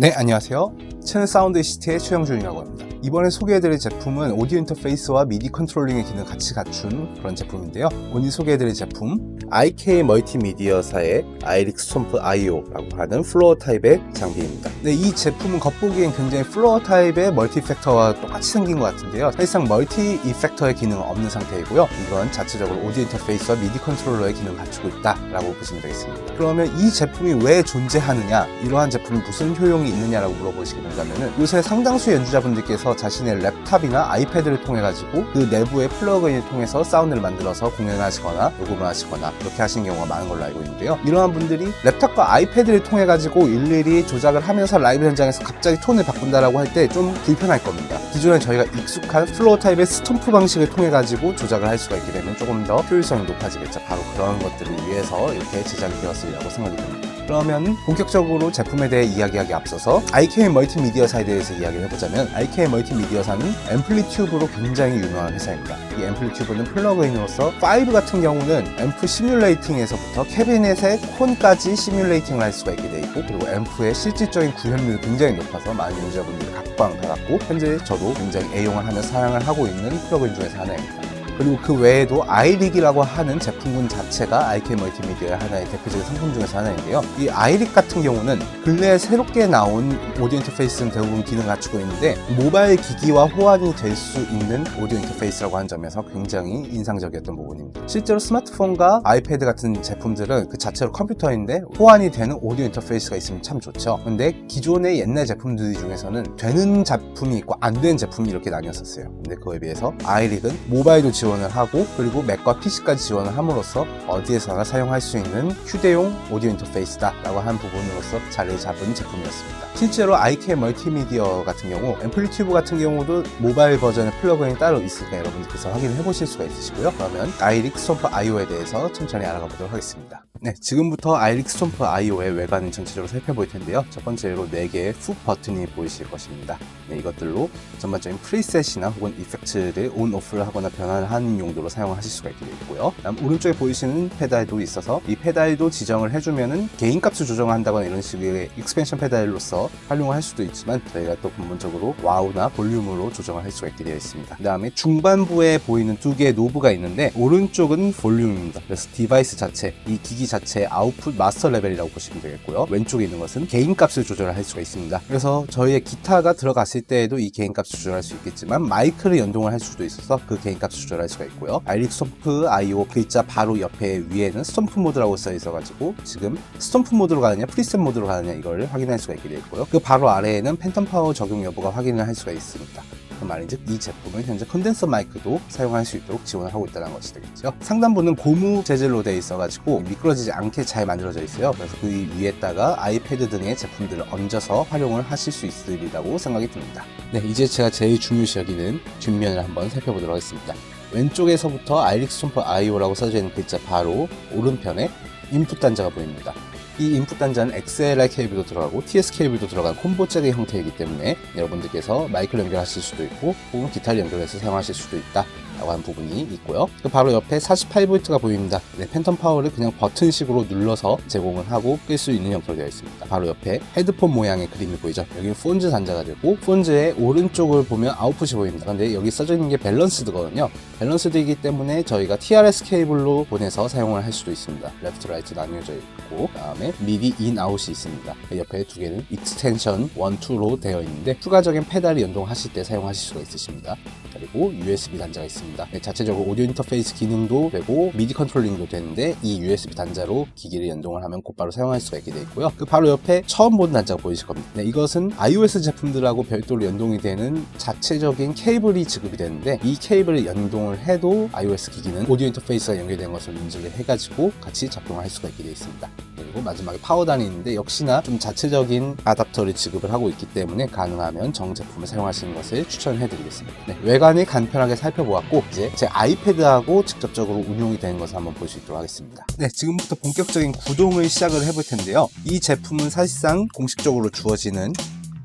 네, 안녕하세요. 채널 사운드 시티의 최영준이라고 합니다. 이번에 소개해드릴 제품은 오디오 인터페이스와 미디 컨트롤링의 기능을 같이 갖춘 그런 제품인데요. 오늘 소개해드릴 제품 IK 멀티미디어사의 아이릭 스톰프 IO라고 하는 플로어 타입의 장비입니다. 네, 이 제품은 겉보기엔 굉장히 플로어 타입의 멀티 이펙터와 똑같이 생긴 것 같은데요. 사실상 멀티 이펙터의 기능은 없는 상태이고요. 이건 자체적으로 오디오 인터페이스와 미디 컨트롤러의 기능을 갖추고 있다라고 보시면 되겠습니다. 그러면 이 제품이 왜 존재하느냐, 이러한 제품이 무슨 효용이 있느냐라고 물어보시게 된다면 요새 상당수 연주자분들께서 자신의 랩탑이나 아이패드를 통해 가지고 그 내부의 플러그인을 통해서 사운드를 만들어서 공연을 하시거나 녹음을 하시거나 이렇게 하시는 경우가 많은 걸로 알고 있는데요. 이러한 분들이 랩탑과 아이패드를 통해 가지고 일일이 조작을 하면서 라이브 현장에서 갑자기 톤을 바꾼다라고 할 때 좀 불편할 겁니다. 기존에 저희가 익숙한 플로어 타입의 스톰프 방식을 통해 가지고 조작을 할 수가 있게 되면 조금 더 효율성이 높아지겠죠. 바로 그런 것들을 위해서 이렇게 제작이 되었으리라고 생각이 듭니다. 그러면 본격적으로 제품에 대해 이야기하기 앞서서 IK 멀티미디어사에 대해서 이야기를 해보자면 IK 멀티미디어사는 앰플리튜브로 굉장히 유명한 회사입니다. 이 앰플리튜브는 플러그인으로서 5 같은 경우는 앰프 시뮬레이팅에서부터 캐비넷의 콘까지 시뮬레이팅을 할 수가 있게 돼 있고 그리고 앰프의 실질적인 구현율이 굉장히 높아서 많은 유저분들이 각광 받았고 현재 저도 굉장히 애용을 하며 사용을 하고 있는 플러그인 중에서 하나입니다. 그리고 그 외에도 아이릭이라고 하는 제품군 자체가 IK 멀티미디어의 하나의 대표적인 상품 중에서 하나인데요. 이 아이릭 같은 경우는 근래에 새롭게 나온 오디오 인터페이스는 대부분 기능을 갖추고 있는데 모바일 기기와 호환이 될 수 있는 오디오 인터페이스라고 하는 점에서 굉장히 인상적이었던 부분입니다. 실제로 스마트폰과 아이패드 같은 제품들은 그 자체로 컴퓨터인데 호환이 되는 오디오 인터페이스가 있으면 참 좋죠. 근데 기존의 옛날 제품들 중에서는 되는 제품이 있고 안 되는 제품이 이렇게 나뉘었었어요. 근데 그거에 비해서 아이릭은 모바일도 지원 을 하고 그리고 맥과 PC까지 지원을 함으로써 어디에서나 사용할 수 있는 휴대용 오디오 인터페이스다 라고 한 부분으로서 자리를 잡은 제품이었습니다. 실제로 IK 멀티미디어 같은 경우 앰플리튜브 같은 경우도 모바일 버전의 플러그인이 따로 있으니까 여러분들께서 확인을 해보실 수가 있으시고요. 그러면 아이릭 스톰프 IO에 대해서 천천히 알아가 보도록 하겠습니다. 네, 지금부터 아이릭 스톰프 IO의 외관을 전체적으로 살펴볼 텐데요. 첫 번째로 4개의 훅 버튼이 보이실 것입니다. 네, 이것들로 전반적인 프리셋이나 혹은 이펙트를 온, 오프를 하거나 변환을 하는 용도로 사용하실 수가 있게 되고요. 다음 오른쪽에 보이시는 페달도 있어서 이 페달도 지정을 해주면은 개인 값을 조정한다거나 이런 식의 익스펜션 페달로서 활용을 할 수도 있지만 저희가 또 근본적으로 와우나 볼륨으로 조정을 할 수가 있게 되어 있습니다. 그 다음에 중반부에 보이는 두 개의 노브가 있는데 오른쪽은 볼륨입니다. 그래서 디바이스 자체, 이 기기 자체의 아웃풋 마스터 레벨이라고 보시면 되겠고요. 왼쪽에 있는 것은 개인 값을 조절을 할 수가 있습니다. 그래서 저희의 기타가 들어갔을 때에도 이 개인 값을 조절할 수 있겠지만 마이크를 연동을 할 수도 있어서 그 개인 값을 조절할 수가 있고요. 아이릭 스톰프 IO 글자 바로 옆에 위에는 스톰프 모드라고 써 있어가지고 지금 스톰프 모드로 가느냐 프리셋 모드로 가느냐 이걸 확인할 수가 있게 되어 있고요. 그 바로 아래에는 팬텀 파워 적용 여부가 확인을 할 수가 있습니다. 그 말인즉 이 제품은 현재 컨덴서 마이크도 사용할 수 있도록 지원을 하고 있다는 것이 되겠죠. 상단부는 고무 재질로 되어 있어가지고 미끄러지지 않게 잘 만들어져 있어요. 그래서 그 위에다가 아이패드 등의 제품들을 얹어서 활용을 하실 수 있으리라고 생각이 듭니다. 네, 이제 제가 제일 중요시 여기는 뒷면을 한번 살펴보도록 하겠습니다. 왼쪽에서부터 아이릭 스톰프 IO라고 써져 있는 글자 바로 오른편에 인풋 단자가 보입니다. 이 인풋 단자는 XLR 케이블도 들어가고 TS 케이블도 들어간 콤보 잭의 형태이기 때문에 여러분들께서 마이크를 연결하실 수도 있고 혹은 기타를 연결해서 사용하실 수도 있다. 라고 하는 부분이 있고요. 그 바로 옆에 48V가 보입니다. 네, 팬텀 파워를 그냥 버튼식으로 눌러서 제공을 하고 끌 수 있는 형태로 되어 있습니다. 바로 옆에 헤드폰 모양의 그림이 보이죠? 여기는 폰즈 단자가 되고 폰즈의 오른쪽을 보면 아웃풋이 보입니다. 근데 여기 써져 있는 게 밸런스드거든요. 밸런스드이기 때문에 저희가 TRS 케이블로 보내서 사용을 할 수도 있습니다. 레프트 라이트 나뉘어져 있고 그다음에 미디 인 아웃이 있습니다. 그 옆에 두 개는 익스텐션 1, 2로 되어 있는데 추가적인 페달을 연동하실 때 사용하실 수가 있으십니다. 그리고 USB 단자가 있습니다. 네, 자체적으로 오디오 인터페이스 기능도 되고 미디 컨트롤링도 되는데 이 USB 단자로 기기를 연동을 하면 곧바로 사용할 수가 있게 되어 있고요. 그 바로 옆에 처음 보는 단자가 보이실 겁니다. 네, 이것은 iOS 제품들하고 별도로 연동이 되는 자체적인 케이블이 지급이 되는데 이 케이블을 연동을 해도 iOS 기기는 오디오 인터페이스가 연결된 것을 인지를 해가지고 같이 작동을 할 수가 있게 되어 있습니다. 그리고 마지막에 파워단이 있는데 역시나 좀 자체적인 아답터를 지급을 하고 있기 때문에 가능하면 정 제품을 사용하시는 것을 추천해 드리겠습니다. 네, 외관을 간편하게 살펴보았고 이제 제 아이패드하고 직접적으로 운용이 되는 것을 한번 볼 수 있도록 하겠습니다. 네, 지금부터 본격적인 구동을 시작을 해볼 텐데요. 이 제품은 사실상 공식적으로 주어지는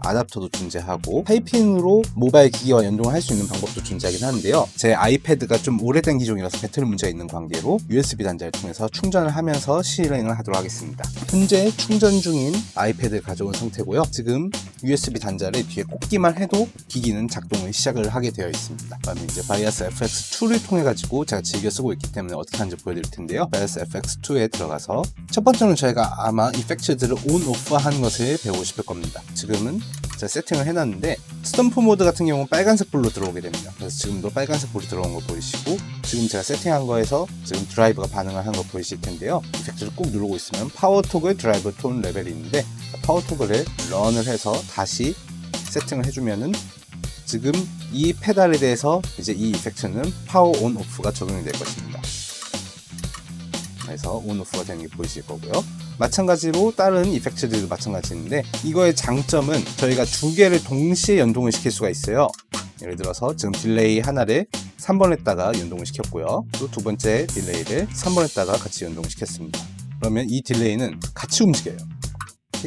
아답터도 존재하고 타이핑으로 모바일 기기와 연동을 할 수 있는 방법도 존재하긴 하는데요. 제 아이패드가 좀 오래된 기종이라서 배터리 문제가 있는 관계로 USB 단자를 통해서 충전을 하면서 실행을 하도록 하겠습니다. 현재 충전 중인 아이패드를 가져온 상태고요. 지금 USB 단자를 뒤에 꽂기만 해도 기기는 작동을 시작을 하게 되어 있습니다. 그다음에 이제 바이아스 FX2를 통해 가지고 제가 즐겨 쓰고 있기 때문에 어떻게 하는지 보여드릴 텐데요. 바이아스 FX2에 들어가서 첫 번째로는 저희가 아마 이펙트들을 온 오프 하는 것을 배우고 싶을 겁니다. 지금은 제가 세팅을 해놨는데 스탬프 모드 같은 경우는 빨간색 불로 들어오게 됩니다. 그래서 지금도 빨간색 불이 들어온 거 보이시고 지금 제가 세팅한 거에서 지금 드라이브가 반응을 하는 거 보이실 텐데요. 이펙트를 꾹 누르고 있으면 파워 토글 드라이브 톤 레벨이 있는데 파워 토글을 런을 해서 다시 세팅을 해주면은 지금 이 페달에 대해서 이제 이 이펙트는 파워 온 오프가 적용이 될 것입니다. 그래서 온 오프가 되는 게 보이실 거고요. 마찬가지로 다른 이펙트들도 마찬가지인데 이거의 장점은 저희가 두 개를 동시에 연동을 시킬 수가 있어요. 예를 들어서 지금 딜레이 하나를 3번에다가 연동을 시켰고요. 또 두 번째 딜레이를 3번에다가 같이 연동을 시켰습니다. 그러면 이 딜레이는 같이 움직여요.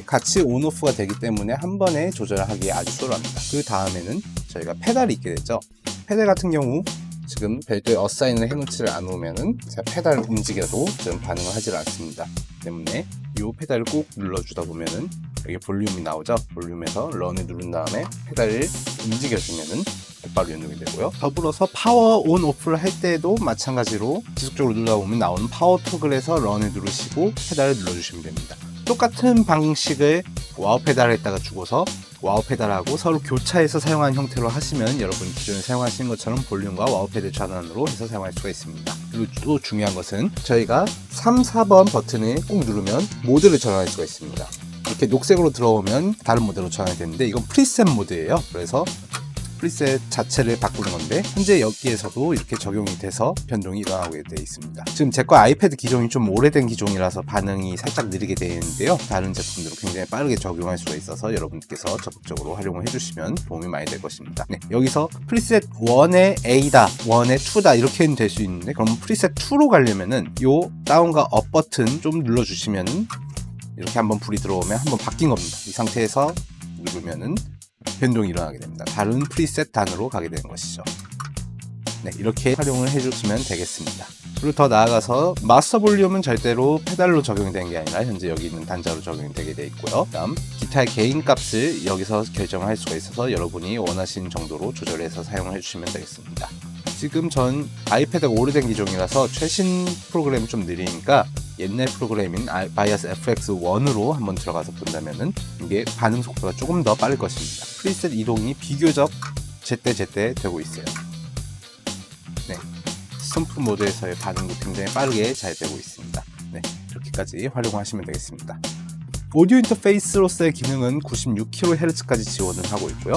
같이 온오프가 되기 때문에 한 번에 조절하기에 아주 수월합니다. 그 다음에는 저희가 페달이 있게 되죠. 페달 같은 경우 지금 별도의 어사인을 해놓지를 않으면은 제가 페달을 움직여도 지금 반응을 하질 않습니다. 때문에 이 페달을 꾹 눌러주다 보면은 여기 볼륨이 나오죠. 볼륨에서 런을 누른 다음에 페달을 움직여주면은 곧바로 연동이 되고요. 더불어서 파워 온 오프를 할 때도 마찬가지로 지속적으로 누르다 보면 나오는 파워 토글에서 런을 누르시고 페달을 눌러주시면 됩니다. 똑같은 방식을 와우 페달에다가 주고서 와우 페달하고 서로 교차해서 사용하는 형태로 하시면 여러분 기존에 사용하시는 것처럼 볼륨과 와우 페달 전환으로 해서 사용할 수가 있습니다. 그리고 또 중요한 것은 저희가 3, 4번 버튼을 꼭 누르면 모드를 전환할 수가 있습니다. 이렇게 녹색으로 들어오면 다른 모드로 전환이 되는데 이건 프리셋 모드예요. 그래서 프리셋 자체를 바꾸는 건데 현재 여기에서도 이렇게 적용이 돼서 변동이 일어나게 되어 있습니다. 지금 제 거 아이패드 기종이 좀 오래된 기종이라서 반응이 살짝 느리게 되어 있는데요. 다른 제품들은 굉장히 빠르게 적용할 수가 있어서 여러분께서 적극적으로 활용을 해주시면 도움이 많이 될 것입니다. 네, 여기서 프리셋 1의 A다, 1의 2다 이렇게는 될 수 있는데 그럼 프리셋 2로 가려면은 요 다운과 업 버튼 좀 눌러주시면은 이렇게 한번 불이 들어오면 한번 바뀐 겁니다. 이 상태에서 누르면은 변동이 일어나게 됩니다. 다른 프리셋 단으로 가게 되는 것이죠. 네, 이렇게 활용을 해주시면 되겠습니다. 그리고 더 나아가서 마스터 볼륨은 절대로 페달로 적용이 되는 게 아니라 현재 여기 있는 단자로 적용이 되게 돼 있고요. 다음 기타의 개인 값을 여기서 결정할 수가 있어서 여러분이 원하시는 정도로 조절해서 사용을 해주시면 되겠습니다. 지금 전 아이패드가 오래된 기종이라서 최신 프로그램이 좀 느리니까 옛날 프로그램인 아- 바이아스 FX1으로 한번 들어가서 본다면은 이게 반응 속도가 조금 더 빠를 것입니다. 프리셋 이동이 비교적 제때제때 되고 있어요. 네. 스탬프 모드에서의 반응도 굉장히 빠르게 잘 되고 있습니다. 네. 이렇게까지 활용하시면 되겠습니다. 오디오 인터페이스로서의 기능은 96kHz까지 지원을 하고 있고요.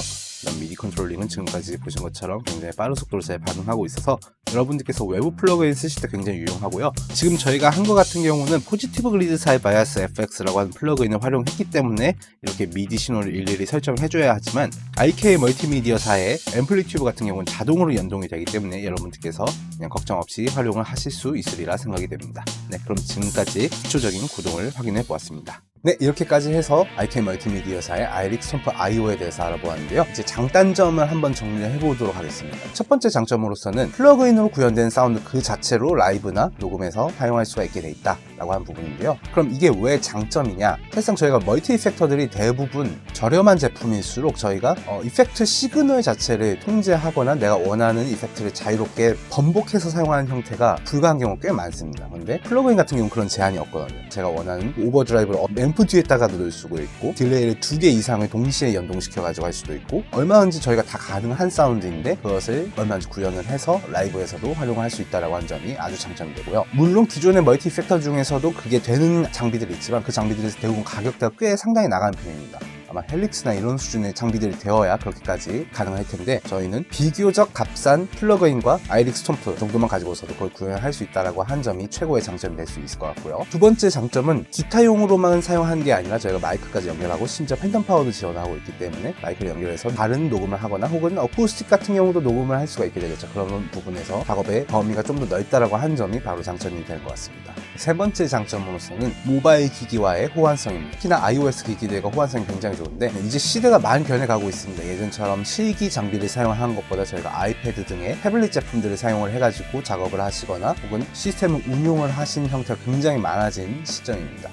미디 컨트롤링은 지금까지 보신 것처럼 굉장히 빠른 속도로 잘 반응하고 있어서 여러분들께서 외부 플러그인 쓰실 때 굉장히 유용하고요. 지금 저희가 한 것 같은 경우는 포지티브 그리드사의 바이아스 FX라고 하는 플러그인을 활용했기 때문에 이렇게 미디 신호를 일일이 설정을 해줘야 하지만 IK 멀티미디어사의 앰플리튜브 같은 경우는 자동으로 연동이 되기 때문에 여러분들께서 그냥 걱정 없이 활용을 하실 수 있으리라 생각이 됩니다. 네, 그럼 지금까지 기초적인 구동을 확인해 보았습니다. 네, 이렇게까지 해서 IK 멀티미디어사의 아이릭 스톰프 IO에 대해서 알아보았는데요. 이제 장단점을 한번 정리해 보도록 하겠습니다. 첫 번째 장점으로서는 플러그인으로 구현된 사운드 그 자체로 라이브나 녹음해서 사용할 수가 있게 돼 있다 라고 하는 부분인데요. 그럼 이게 왜 장점이냐? 사실상 저희가 멀티 이펙터들이 대부분 저렴한 제품일수록 저희가 어, 이펙트 시그널 자체를 통제하거나 내가 원하는 이펙트를 자유롭게 번복해서 사용하는 형태가 불가한 경우가 꽤 많습니다. 근데 플러그인 같은 경우는 그런 제한이 없거든요. 제가 원하는 오버드라이브를 어, 앰프 뒤에다가 넣을 수도 있고 딜레이를 두 개 이상을 동시에 연동시켜 가지고 할 수도 있고 얼마든지 저희가 다 가능한 사운드인데 그것을 얼마든지 구현을 해서 라이브에서도 활용할 수 있다라고 하는 점이 아주 장점이 되고요. 물론 기존의 멀티 이펙터 중에서도 그게 되는 장비들이 있지만 그 장비들에서 대부분 가격대가 꽤 상당히 나가는 편입니다. 아마 헬릭스나 이런 수준의 장비들이 되어야 그렇게까지 가능할 텐데 저희는 비교적 값싼 플러그인과 아이릭 스톰프 정도만 가지고서도 그걸 구현할 수 있다라고 한 점이 최고의 장점이 될 수 있을 것 같고요. 두 번째 장점은 기타용으로만 사용하는 게 아니라 저희가 마이크까지 연결하고 심지어 팬덤 파워도 지원하고 있기 때문에 마이크를 연결해서 다른 녹음을 하거나 혹은 어쿠스틱 같은 경우도 녹음을 할 수가 있게 되겠죠. 그런 부분에서 작업의 범위가 좀 더 넓다라고 한 점이 바로 장점이 될 것 같습니다. 세 번째 장점으로서는 모바일 기기와의 호환성입니다. 특히나 iOS 기기들과 호환성이 굉장히 좋은데 이제 시대가 많이 변해가고 있습니다. 예전처럼 실기 장비를 사용하는 것보다 저희가 아이패드 등의 태블릿 제품들을 사용을 해가지고 작업을 하시거나 혹은 시스템을 운용을 하신 형태가 굉장히 많아진 시점입니다.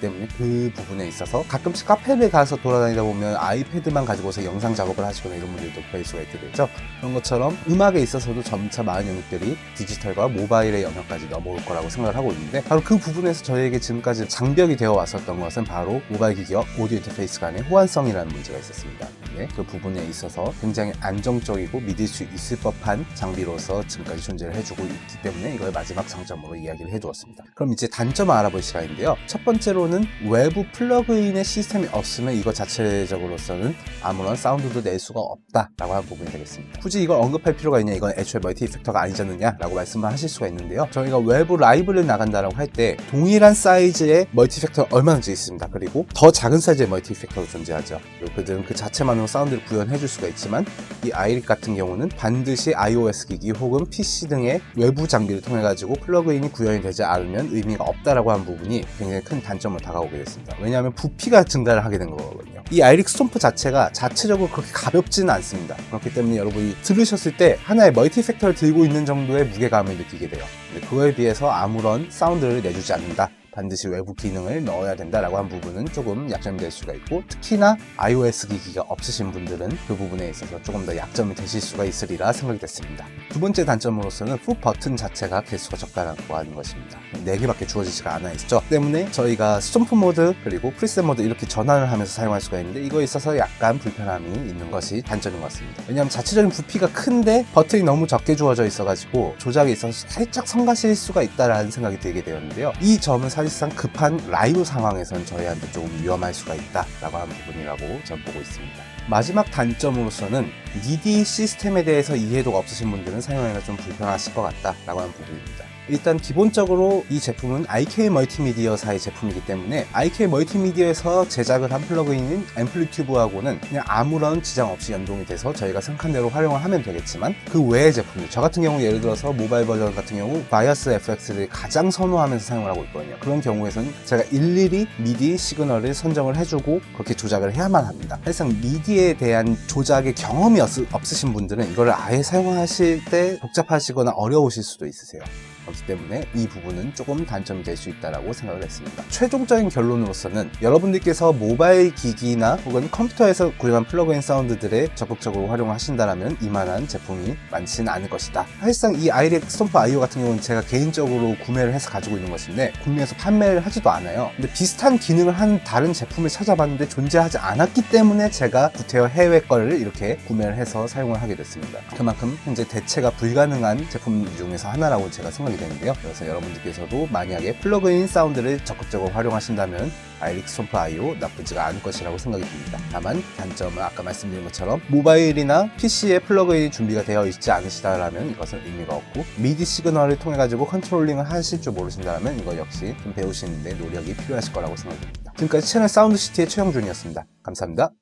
때문에 그 부분에 있어서 가끔씩 카페를 가서 돌아다니다 보면 아이패드만 가지고서 영상 작업을 하시거나 이런 분들도 뵐 수가 있게 되죠. 그런 것처럼 음악에 있어서도 점차 많은 영역들이 디지털과 모바일의 영역까지 넘어올 거라고 생각을 하고 있는데 바로 그 부분에서 저희에게 지금까지 장벽이 되어 왔었던 것은 바로 모바일 기기와 오디오 인터페이스 간의 호환성이라는 문제가 있었습니다. 근데 그 부분에 있어서 굉장히 안정적이고 믿을 수 있을 법한 장비로서 지금까지 존재를 해주고 있기 때문에 이걸 마지막 장점으로 이야기를 해주었습니다. 그럼 이제 단점을 알아볼 시간인데요. 첫 번째로 는 외부 플러그인의 시스템이 없으면 이거 자체적으로서는 아무런 사운드도 낼 수가 없다라고 하는 부분이 되겠습니다. 굳이 이걸 언급할 필요가 있냐? 이건 애초에 멀티 이펙터가 아니지 않느냐라고 말씀을 하실 수가 있는데요. 저희가 외부 라이브를 나간다라고 할 때 동일한 사이즈의 멀티 이펙터가 얼마든지 있습니다. 그리고 더 작은 사이즈의 멀티 이펙터도 존재하죠. 그들은 그 자체만으로 사운드를 구현해 줄 수가 있지만 이 아이릭 같은 경우는 반드시 iOS 기기 혹은 PC 등의 외부 장비를 통해 가지고 플러그인이 구현이 되지 않으면 의미가 없다라고 하는 부분이 굉장히 큰 단점 으로 다가오게 됐습니다. 왜냐하면 부피가 증가를 하게 된 거거든요. 이 아이릭 스톰프 자체가 자체적으로 그렇게 가볍지는 않습니다. 그렇기 때문에 여러분이 들으셨을 때 하나의 멀티 팩터를 들고 있는 정도의 무게감을 느끼게 돼요. 근데 그거에 비해서 아무런 사운드를 내주지 않는다. 반드시 외부 기능을 넣어야 된다라고 한 부분은 조금 약점이 될 수가 있고 특히나 iOS 기기가 없으신 분들은 그 부분에 있어서 조금 더 약점이 되실 수가 있으리라 생각이 됐습니다. 두 번째 단점으로서는 풋 버튼 자체가 개수가 적다라고 하는 것입니다. 4개밖에 주어지지가 않아 있죠. 때문에 저희가 스톰프 모드 그리고 프리셋 모드 이렇게 전환을 하면서 사용할 수가 있는데 이거에 있어서 약간 불편함이 있는 것이 단점인 것 같습니다. 왜냐하면 자체적인 부피가 큰데 버튼이 너무 적게 주어져 있어가지고 조작에 있어서 살짝 성가실 수가 있다라는 생각이 들게 되었는데요. 이 점은 사실 상 급한 라이브 상황에선 저희한테 조금 위험할 수가 있다라고 하는 부분이라고 저는 보고 있습니다. 마지막 단점으로서는 MIDI 시스템에 대해서 이해도가 없으신 분들은 사용하기가 좀 불편하실 것 같다라고 하는 부분입니다. 일단 기본적으로 이 제품은 IK 멀티미디어사의 제품이기 때문에 IK 멀티미디어에서 제작을 한 플러그인인 앰플리튜브하고는 그냥 아무런 지장 없이 연동이 돼서 저희가 생각한 대로 활용을 하면 되겠지만 그 외의 제품들 저 같은 경우 예를 들어서 모바일 버전 같은 경우 바이어스 FX를 가장 선호하면서 사용을 하고 있거든요. 그런 경우에서는 제가 일일이 미디 시그널을 선정을 해주고 그렇게 조작을 해야만 합니다. 사실상 미디에 대한 조작의 경험이 없, 없으신 분들은 이거를 아예 사용하실 때 복잡하시거나 어려우실 수도 있으세요 그렇기 때문에 이 부분은 조금 단점이 될 수 있다고 생각을 했습니다. 최종적인 결론으로서는 여러분들께서 모바일 기기나 혹은 컴퓨터에서 구현한 플러그인 사운드들을 적극적으로 활용을 하신다면 이만한 제품이 많지는 않을 것이다. 사실상 이 아이렉 스톰프 아이오 같은 경우는 제가 개인적으로 구매를 해서 가지고 있는 것인데 국내에서 판매를 하지도 않아요. 근데 비슷한 기능을 한 다른 제품을 찾아봤는데 존재하지 않았기 때문에 제가 구태여 해외 거를 이렇게 구매를 해서 사용을 하게 됐습니다. 그만큼 현재 대체가 불가능한 제품 중에서 하나라고 제가 생각이 되는데요. 그래서 여러분들께서도 만약에 플러그인 사운드를 적극적으로 활용하신다면 아이릭 스톰프 아이오 나쁘지가 않을 것이라고 생각이 듭니다. 다만 단점은 아까 말씀드린 것처럼 모바일이나 PC에 플러그인이 준비가 되어 있지 않으시다라면 이것은 의미가 없고 미디 시그널을 통해 가지고 컨트롤링을 하실 줄 모르신다면 이거 역시 좀 배우시는데 노력이 필요하실 거라고 생각됩니다. 지금까지 채널 사운드 시티의 최영준이었습니다. 감사합니다.